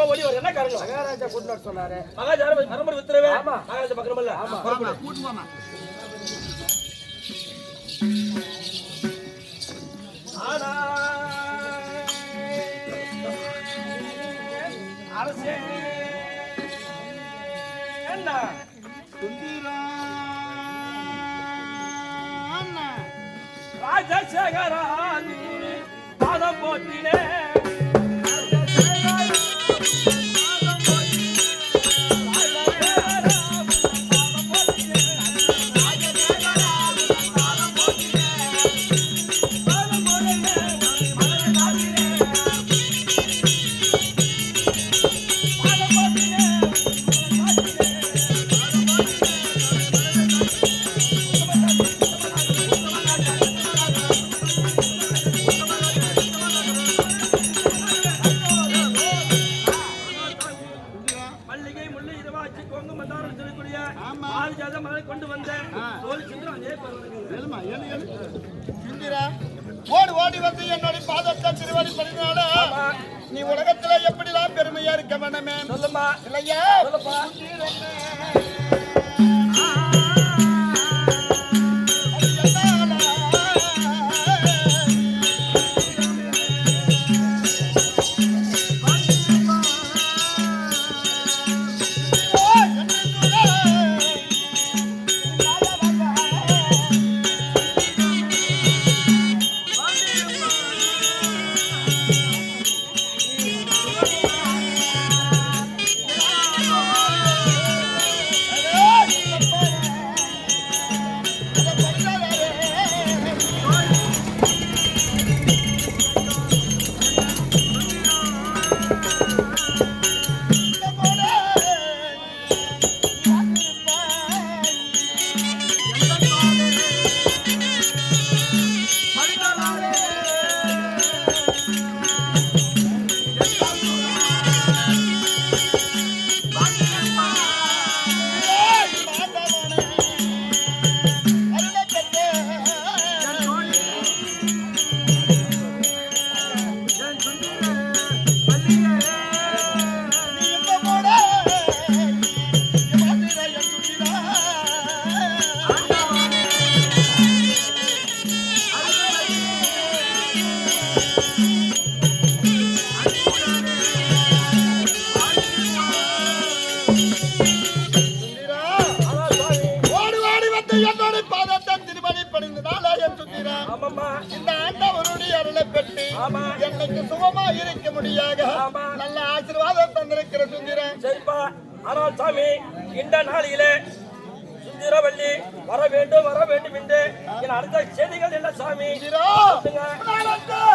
நம்ம ஒளி வர என்ன காரணம்? மகாராஜா கூட்டு சொன்னாரு. மகாராஜா ராஜசேகரா பாதம் போட்டினே army. Get off!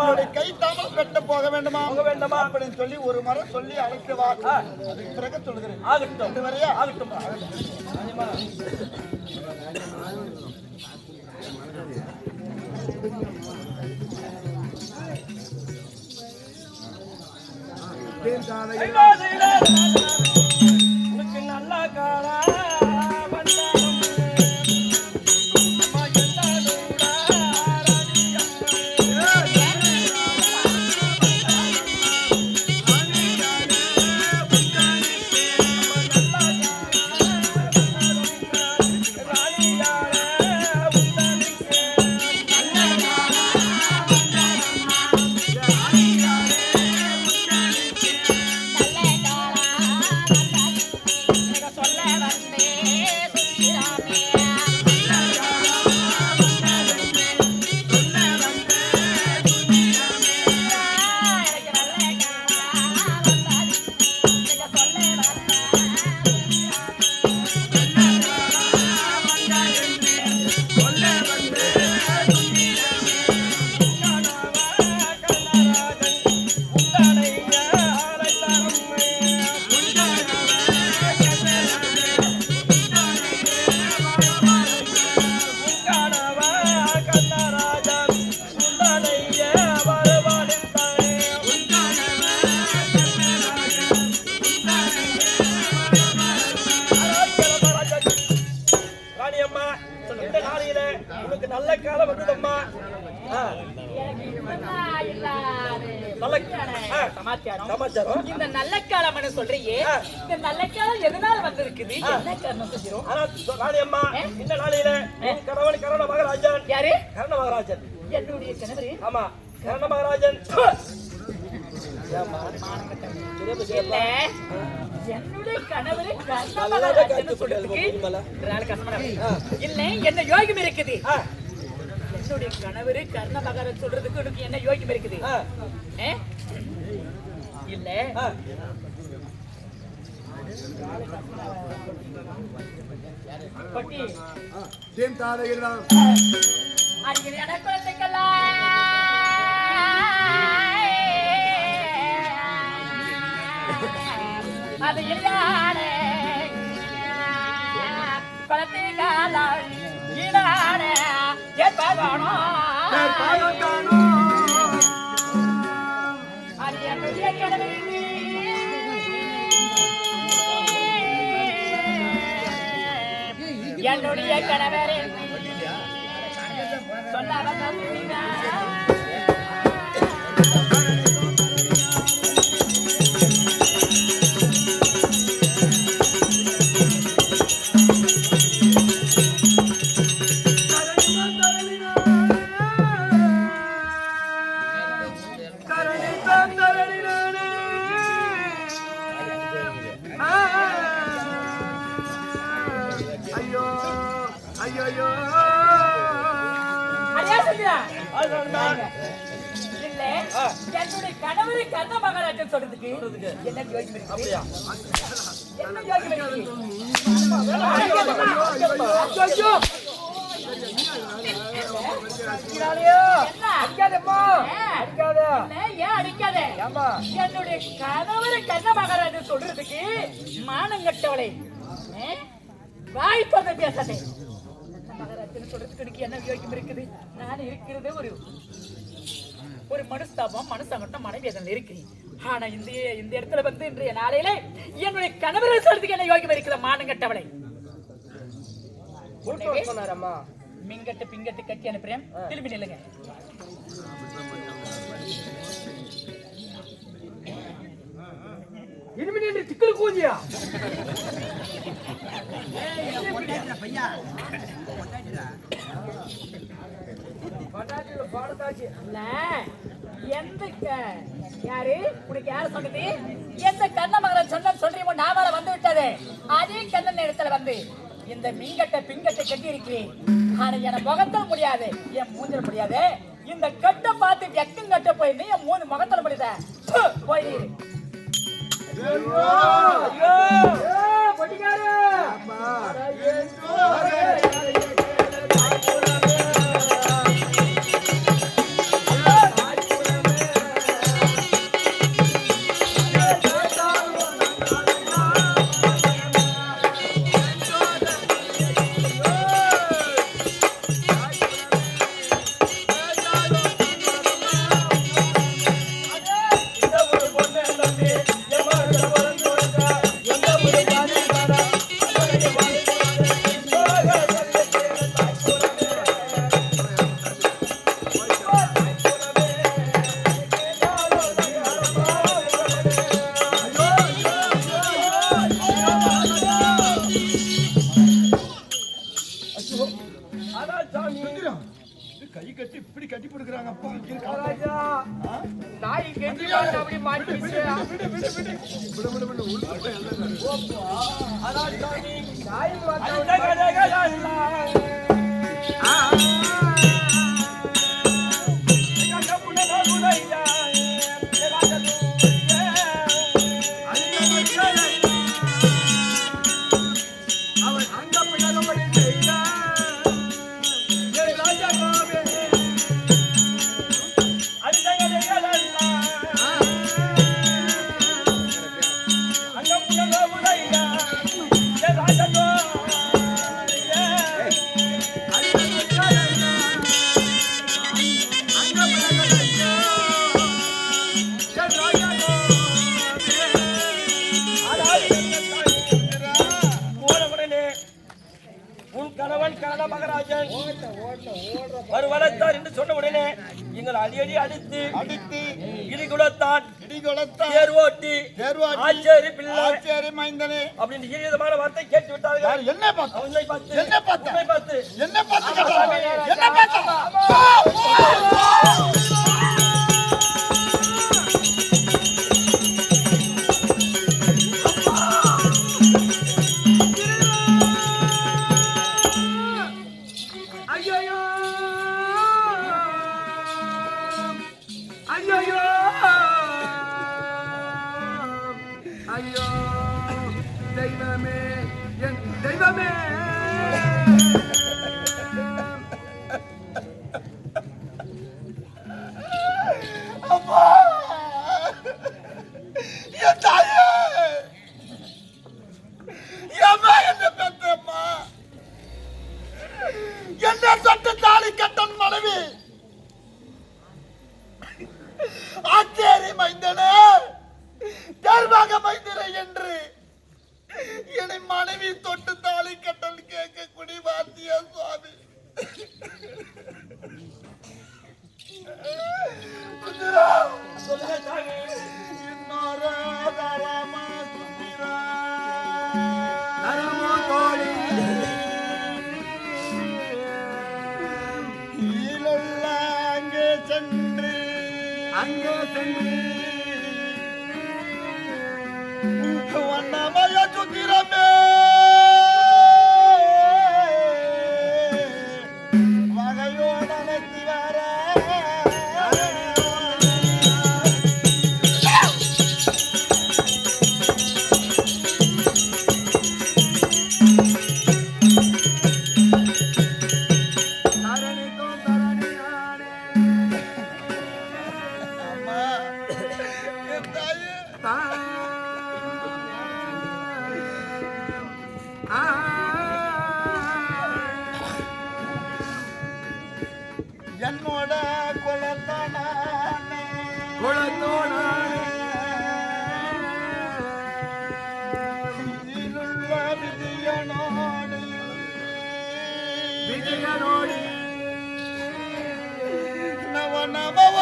உங்களுடைய கை தாமல் போக வேண்டுமா போக வேண்டுமா? அப்படின்னு சொல்லி ஒரு முறை சொல்லி அழைத்து வா. அதுக்கு பிறகு சொல்லுகிறேன். ஆகட்டும். இது வரையா ஆகட்டும். தேங்காய் உனக்கு நல்ல காலம் வந்ததம்மா சமாச்சாரம். இந்த நல்ல காலம்னு சொல்றியே. இந்த நல்ல காலம் எதனால வந்திருக்குது? என்ன காரணம் சொல்லிரும் ஆனா ராணியம்மா இந்த நாளையில கணவன் கரண மகாராஜன். யாரு? கரண மகாராஜன். என்னுடைய கணவர். ஆமா கரண மகாராஜன். என்னுடைய கணவர். இல்ல என்ன யோகியம் இருக்குது என்னுடைய கணவர் கர்ண மகாராஜ் சொல்றதுக்கு உனக்கு என்ன யோகியம் இருக்குது? இல்ல. பட்டி டீம் தாரகிராம் அருமையான குழந்தைகளா அது இல்லாத குழந்தைகள ஈடான அது என்னுடைய கிழமை என்னுடைய கணவர் கட்டவளை? வாய் பேசாதே மகாராஜன் சொல்றதுக்கு எனக்கு என்ன யோகியம் இருக்குது? நான் இருக்கிறது ஒரு ஒரு மனுஸ்தாபம் மனுசங்கட்டம் மனைவியதன் இருக்கிறேன். ஆனா இந்த இந்த இடத்துல வந்து இன்றைய நாளையில என்னுடைய கணவரை சொல்றதுக்கு என்ன யோகியம் இருக்குது மானம் கட்டவளை. கூட்டு வர சொன்னாரம்மா. மிங்கட்டு பிங்கட்டு கட்டி அனுப்புறேன். திரும்பி நில்லுங்க. இனிமே நின்று திக்குல கூஞ்சியா? பட்டாட்டில எந்த க- யாரு? உனக்கு யாரு சொன்னது? எந்த கண்ண மகன் சொன்ன சொல்றீங்க நாமல வந்து விட்டது. அதே கண்ணன் இடத்துல வந்து இந்த மிங்கட்ட பிங்கட்டை கட்டி இருக்கிறேன் ஆனா என முகத்தல் முடியாது. என் மூஞ்சல் முடியாது. இந்த கட்டை பார்த்து எக்கும் கட்ட போயிருந்து என் மூணு முகத்தல் முடியுத. போயிரு. ஐயோ! ஏய், அதான் சாமி. அடுத்த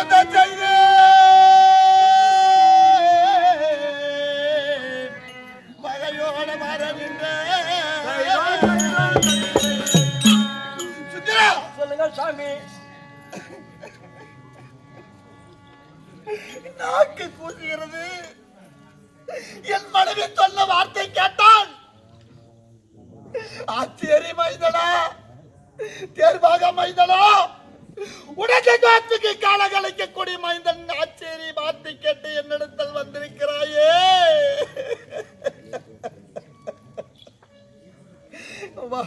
செய்தே மகையோட மரவின்ற சொல்லுங்க சாமி. நாக்கு கூசுகிறது. என் மனைவி சொன்ன வார்த்தை கேட்டான். ஆச்சேரி மைதனா தேர்வாக மைதனா உடனே காத்துக்கு காலகலைக்கக்கூடிய மைந்தன் ஆச்சேரி வார்த்தை கேட்டு என்னிடத்தில் வந்திருக்கிறாயே. வா.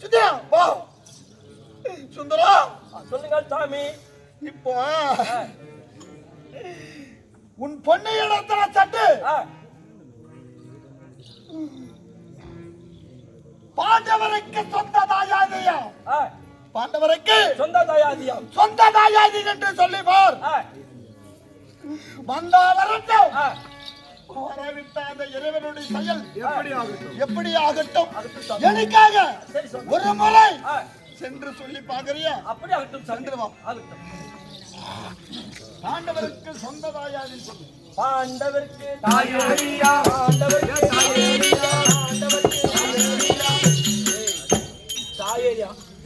சுந்தரா வா. சுந்தரா. சொல்லுங்க சாமி. இப்போ உன் பொண்ணு இடத்துல சட்டு. பாண்டவருக்கு சொந்த தாயாதியா ஆ, பாண்டவருக்கு சொந்த தாயாதியம் சொந்த தாயாதி என்று சொல்லி பார். வந்தா வரட்டும் இறைவனுடைய செயல் எப்படி ஆகட்டும். எனக்காக ஒரு முறை சென்று சொல்லி பாக்குறியா அப்படி ஆகட்டும் சென்று வா. ஆகட்டும். பாண்டவருக்கு சொந்த தாயாதி சொல்லு. பாண்டவருக்கு தாயேரியா பாண்டவருக்கு தாயேரியா பாண்டவருக்கு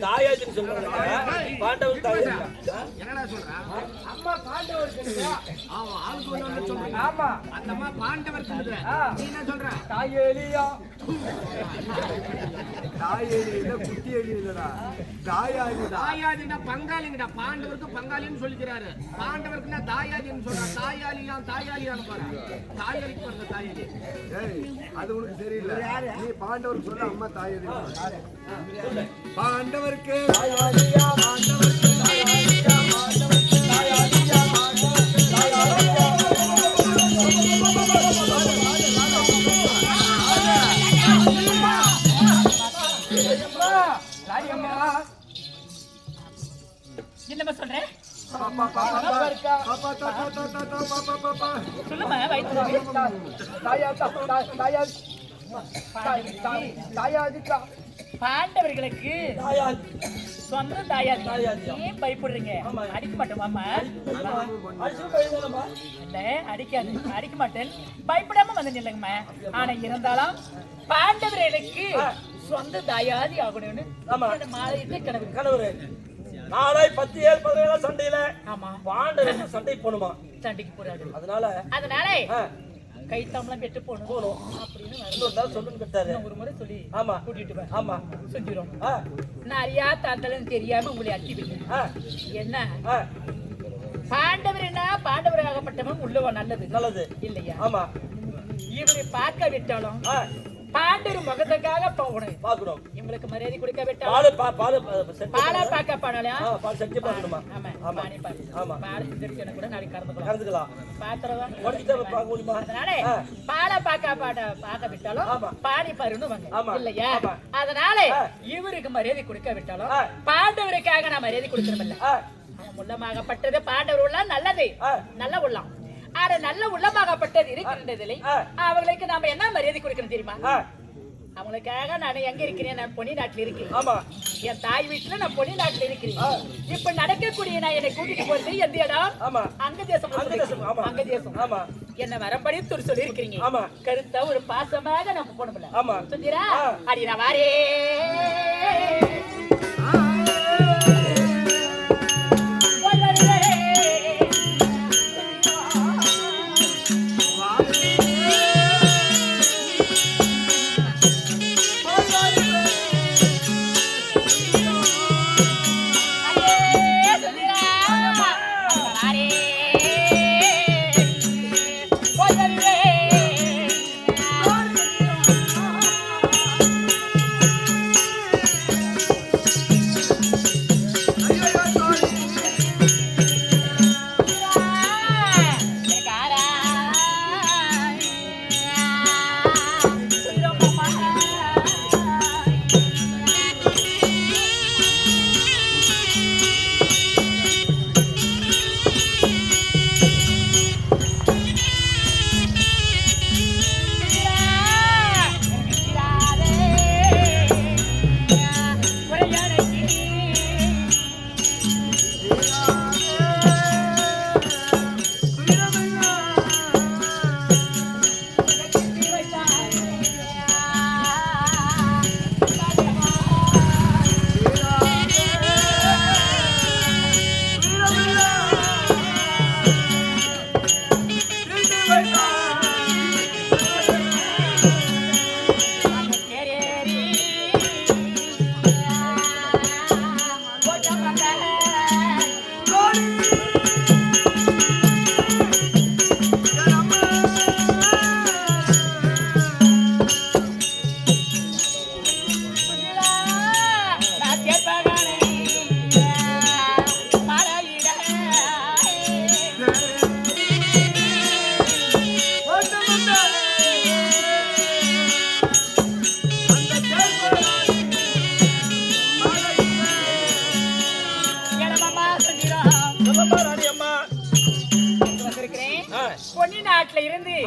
தாயாச்சின்னு சொல்றாங்க. பாண்டவர் என்னடா சொல்றா? அம்மா பாண்டவருக்கு இல்லையா? அவன் ஆளுக்கு ஒண்ணு ஒண்ணு சொல்றான் ஆமா. அந்த அம்மா பாண்டவர் சொல்லுது ஆ. நீ என்ன சொல்ற? தாய் எலியா தாயாதினா பங்காளிங்கடா. பாண்டவருக்கு பங்காளின்னு சொல்லிக்கிறாரு. பாண்டவருக்குன்னா தாயாதின்னு சொல்றான் தாயாளியாம் தாயாளியான்னு பாரு. தாயாளிக்கு பிறந்த தாயாளி அது உனக்கு தெரியல. நீ பாண்டவர் சொல்ல அம்மா தாயது பாண்டவருக்கு ராயம்மா என்னம்மா சொல்றேன் சொல்லுமா வயிற்று தாயா தாயா தாயாதிக்கா பாண்டவர்களுக்கு சொந்த தாயாதி? ஏன் பயப்படுறீங்க? அடிக்க மாட்டோமாமா இல்ல அடிக்காது. அடிக்க மாட்டேன் பயப்படாம வந்து நில்லுங்கம்மா. ஆனா இருந்தாலும் பாண்டவர்களுக்கு சொந்த தாயாதி ஆகணும்னு மாலையிட்டு கனவு. கணவர் நாளை பத்து ஏழு பதினேழு சண்டையில ஆமா. பாண்டவர் சண்டை போணுமா சண்டைக்கு போறாரு. அதனால அதனால ஆ, கை தாம்பலாம் பெற்று போகணும். போகணும். அப்படின்னு சொல்லுன்னு கேட்டாரு இன்னும் ஒரு முறை சொல்லி ஆமா. கூட்டிட்டு வா. ஆமா. செஞ்சிடும் ஆ, நான் அறியா தாத்தலும் தெரியாம உங்களை ஆ, என்ன? ஆ, பாண்டவர் என்ன? பாண்டவர் ஆகப்பட்டவன் உள்ளவன் நல்லது. நல்லது. இல்லையா? ஆமா. இவரை பார்க்க விட்டாலும் ஆ, பாண்டவர் முகத்துக்காக போகணும். பாக்கணும். இவங்களுக்கு மரியாதை கொடுக்க விட்டாலும் பாலு பா பாலு செட் பாலா பார்க்க ஆ பால் செஞ்சு பார்க்கணுமா ஆமா ஆமா. ஆமா. பால் சித்தரிச்சனை கூட நாளைக்கு கறந்துக்கலாம். கறந்துக்கலாம். பாத்திரதா உடச்சிட்டு பார்க்க முடியுமா? அதனால. பாலை பார்க்க பாட பார்க்க விட்டாலும். பாணி பாருன்னு வாங்க. இல்லையா. அதனால. இவருக்கு மரியாதை கொடுக்க விட்டாலும். பாண்டவருக்காக நான் மரியாதை கொடுக்கணுமில்ல. ஆ, அவன் உள்ளமாகப்பட்டது பாண்டவர் உள்ளம் நல்லது. நல்ல உள்ளம். ஆனா நல்ல உள்ளமாகப்பட்டது இருக்கின்றதில்லை. அவங்களுக்கு நாம என்ன மரியாதை கொடுக்கணும் தெரியுமா? அவங்களுக்காக நான் எங்க இருக்கிறேன்? நான் பொன்னி நாட்டுல இருக்கிறேன். ஆமா. என் தாய் வீட்டுல நான் பொன்னி நாட்டுல இருக்கிறேன். இப்ப நடக்கக்கூடிய நான் என்னை கூட்டிட்டு போறது எந்த இடம்? ஆமா. அங்க தேசம் அங்க தேசம், என்ன வரம்படி துரு சொல்லி இருக்கிறீங்க ஆமா. கருத்தா ஒரு பாசமாக நம்ம போனோம்ல. ஆ. அடி நான் வாரே.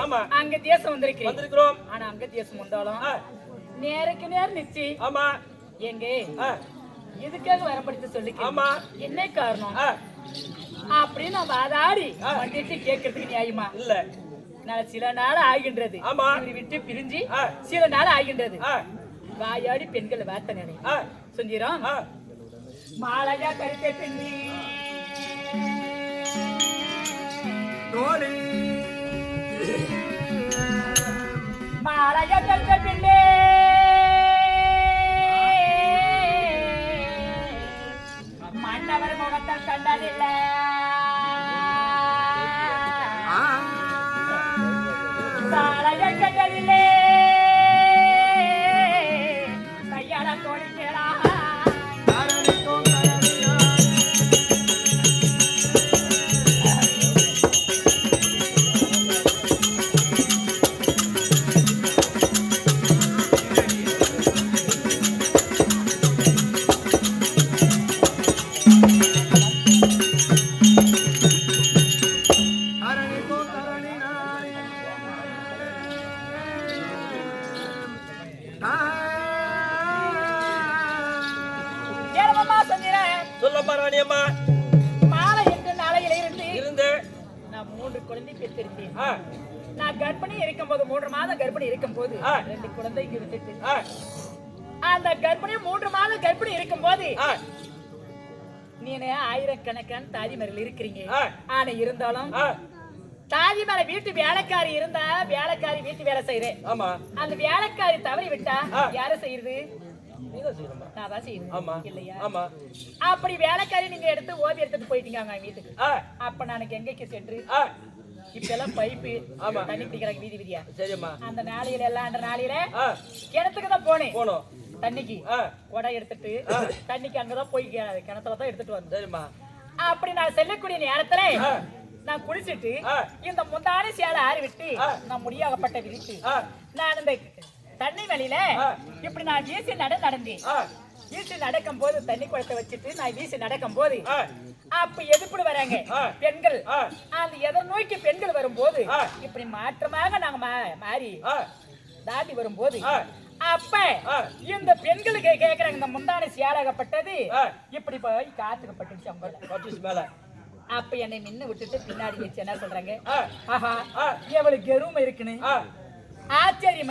ஆமா. அங்க தேசம் வந்திருக்கிறேன் வந்திருக்கிறோம். ஆனா அங்க தேசம் வந்தாலும் ஆ, நேருக்கு நேர் நிச்சு. ஆமா. எங்க ஆ, இதுக்காக வரப்படுத்த சொல்லி ஆமா. என்ன காரணம்? ஆ, அப்படின்னு நான் வாதாடி ஆ. வந்துட்டு கேட்கறதுக்கு நியாயமா? இல்ல. நான் சில நாள் ஆகின்றது. ஆமா. விட்டு பிரிஞ்சு ஆ. சில நாள் ஆகின்றது. ஆ, வாயாடி பெண்கள் வார்த்தை நினை ஆ, மாலையா கருத்தை பின்னி தோழி. மாலையா சொல்லம்மா ராணியம்மா மாலை எட்டு நாளையில இருந்து இருந்து நான் மூன்று குழந்தை பெற்றிருக்கேன் நான் கர்ப்பிணி இருக்கும்போது மூன்று மாதம் கர்ப்பிணி இருக்கும்போது ஆ. ரெண்டு குழந்தைங்க ஆ, அந்த கர்ப்பிணி மூன்று மாதம் கர்ப்பிணி இருக்கும்போது ஆ, நீனே ஆயிரக்கணக்கான தாதிமர்கள் இருக்கிறீங்க. ஆனா இருந்தாலும் தாதிமர வீட்டு வேலைக்காரி இருந்தா வேலைக்காரி வீட்டு வேலை செய்யறேன். ஆமா. அந்த வேலைக்காரி தவறி விட்டா. யாரு செய்யணும்மா நான் தான் இல்லையா? அப்படி வேலைக்காரி நீங்க எடுத்து ஓவி எடுத்துட்டு போயிட்டீங்க அவங்க வீட்டுக்கு. அப்ப நான் எங்கேக்கு சென்று ஆ, இப்ப எல்லாம் பைப்பு. தண்ணி பிடிக்கிறாங்க வீதி வீதியா? சரிம்மா. அந்த நாளையில எல்லாம் அந்த நாளையில கிணத்துக்கு தான் போனேன். போனோம். தண்ணிக்கு. குடம் எடுத்துட்டு தண்ணிக்கு அங்கதான் போய் கி- கிணத்துல தான் எடுத்துட்டு வந்தேன். சரிம்மா. அப்படி நான் செல்லக்கூடிய நேரத்துல. நான் குளிச்சிட்டு. இந்த முந்தான சேலை ஆறி விட்டு. நான் முடியாகப்பட்ட விரித்து நான் இந்த தண்ணி வெளியில ஆ. இப்படி நான் வீசி நட நடந்தேன் வீசி நடக்கும் போது தண்ணி குளத்தை வச்சுட்டு நான் வீசி நடக்கும் போது அப்ப எதுப்படி வராங்க. பெண்கள். அந்த எதை நோக்கி பெண்கள் வரும்போது. இப்படி மாற்றமாக நாங்க மாறி தாண்டி வரும்போது. அப்ப. இந்த பெண்களுக்கு கேக்குறாங்க இந்த முந்தானை சேலாகப்பட்டது. இப்படி போய் அம்பல பட்டுச்சு மேல அப்ப என்னை நின்னு விட்டுட்டு பின்னாடி வச்சு என்ன சொல்றாங்க ஆஹா. எவளுக்கு எருமை இருக்குன்னு ஆ, ஆச்சரிய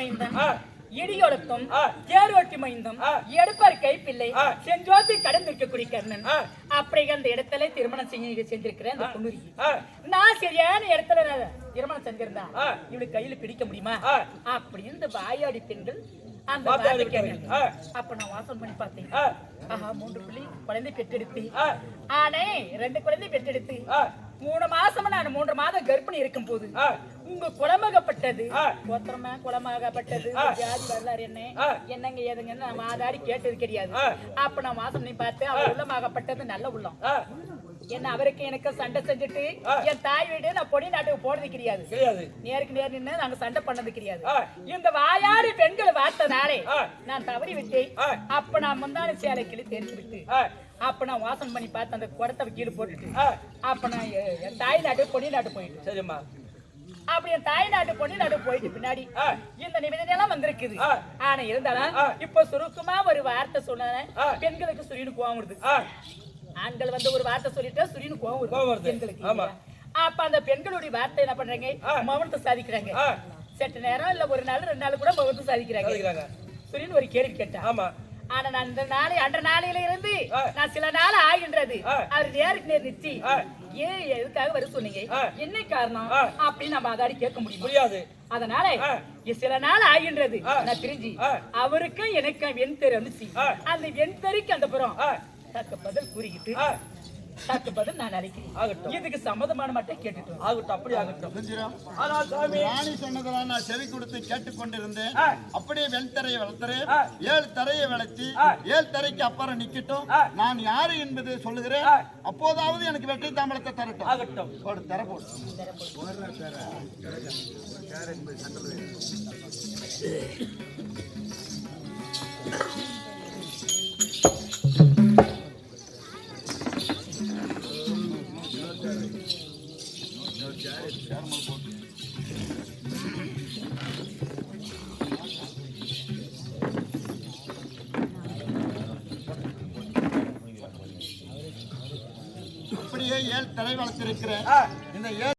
ஆ. தேரோட்டி மைந்தம். எடுப்பார் கைப்பிள்ளை. செஞ்சோத்தி கடந்திருக்கக்கூடிய கர்ணன் ஆ. அப்படி அந்த இடத்துல திருமணம் செஞ்சு செஞ்சிருக்கிறேன் அந்த நான் சரியான இடத்துல திருமணம் செஞ்சிருந்தா. இவளுக்கு கையில பிடிக்க முடியுமா ஆ. அப்படின்னு இந்த வாயாடி பெண்கள் அந்த. அப்ப நான் வாசம் பண்ணி பார்த்தேன் ஆஹா மூன்று பிள்ளை குழந்தை பெற்றெடுத்து ஆனே ரெண்டு குழந்தை பெற்றெடுத்து மூணு மாசமா நான் மூன்று மாதம் கர்ப்பிணி இருக்கும் போது உங்க குலமகப்பட்டது. கோத்திரமா குலமகப்பட்டது. ஜாதி வரலாறு என்ன. என்னங்க ஏதுங்கன்னு நான் வாதாடி கேட்டது கிடையாது. அப்ப நான் வாசம் பண்ணி பார்த்தேன் அவர் உள்ளமாகப்பட்டது நல்ல உள்ளம் என்ன அவருக்கு எனக்கு சண்டை செஞ்சுட்டு. என் தாய் வீடு நான் பொடி நாட்டுக்கு போனது கிடையாது நேருக்கு நேர் நின்று நாங்க சண்டை பண்ணது கிடையாது. இந்த வாயாடி பெண்கள் பார்த்தனாலே ஆ. நான் தவறி விட்டேன். அப்ப நான் முந்தான சேலை கிளி தெரிஞ்சு விட்டு அப்ப நான் வாசம் பண்ணி பார்த்து அந்த குடத்தை கீழே போட்டுட்டு அப்ப நான் என் தாய் நாட்டு பொடி நாட்டு போயிட்டு சரிம்மா அப்படி என் தாய் நாட்டு பொண்ணு நாட்டு போயிட்டு பின்னாடி. இந்த நிவேதனை எல்லாம் வந்திருக்குது. ஆனா இருந்தாலும். இப்ப சுருக்கமா ஒரு வார்த்தை சொன்னேன். பெண்களுக்கு சுரின்னு கோவம் வருது ஆண்கள் வந்து ஒரு வார்த்தை சொல்லிட்டா சுரின்னு கோவம் வருது. பெண்களுக்கு? அப்ப அந்த பெண்களுடைய வார்த்தை என்ன பண்றாங்க. மௌனத்தை சாதிக்கிறாங்க. சற்று நேரம் இல்ல ஒரு நாள் ரெண்டு நாள் கூட மௌனத்தை சாதிக்கிறாங்க சாதிக்கிறாங்க. சுரின்னு ஒரு கேள்வி கேட்டா ஆமா ஆனா நான் இந்த நாளை அன்ற நாளையில இருந்து. நான் சில நாள் ஆகின்றது. அவர் நேருக்கு நேர் ஆ. ஏன் எதுக்காக வர சொன்னீங்க. என்ன காரணம். அப்படின்னு நம்ம அதாடி கேட்க முடியுமா முடியாது அதனால சில நாள் ஆகின்றது. நான் பிரிஞ்சு. அவருக்கும் எனக்கும் வெண்தெரு அனுச்சி ஆ. அந்த வெண்தறிக்கு அந்த புறம் தக்க பதில் கூறிக்கிட்டு நான் அழைக்கிறேன் ஆகட்டும் இதுக்கு சம்மதமான மட்டும் கேட்டுட்டு. ஆகட்டும் அப்படி ஆகட்டும்? ஆனால் சாமி ராணி சொன்னதெல்லாம் நான் செவி கொடுத்து கேட்டுக்கொண்டிருந்தேன். அப்படியே வெண்தரையை வளர்த்துறேன் ஆ. ஏழு தரையை வளர்த்தி. ஏழு தரைக்கு அப்புறம் நிக்கட்டும். நான் யாரு என்பது சொல்லுகிறேன். அப்போதாவது எனக்கு வெற்றி தாம்பலத்தை தரட்டும் ஆகட்டும் போடு தர போடு அப்படியே ஏழு தலை வளர்த்திருக்கிறேன் இந்த ஏழு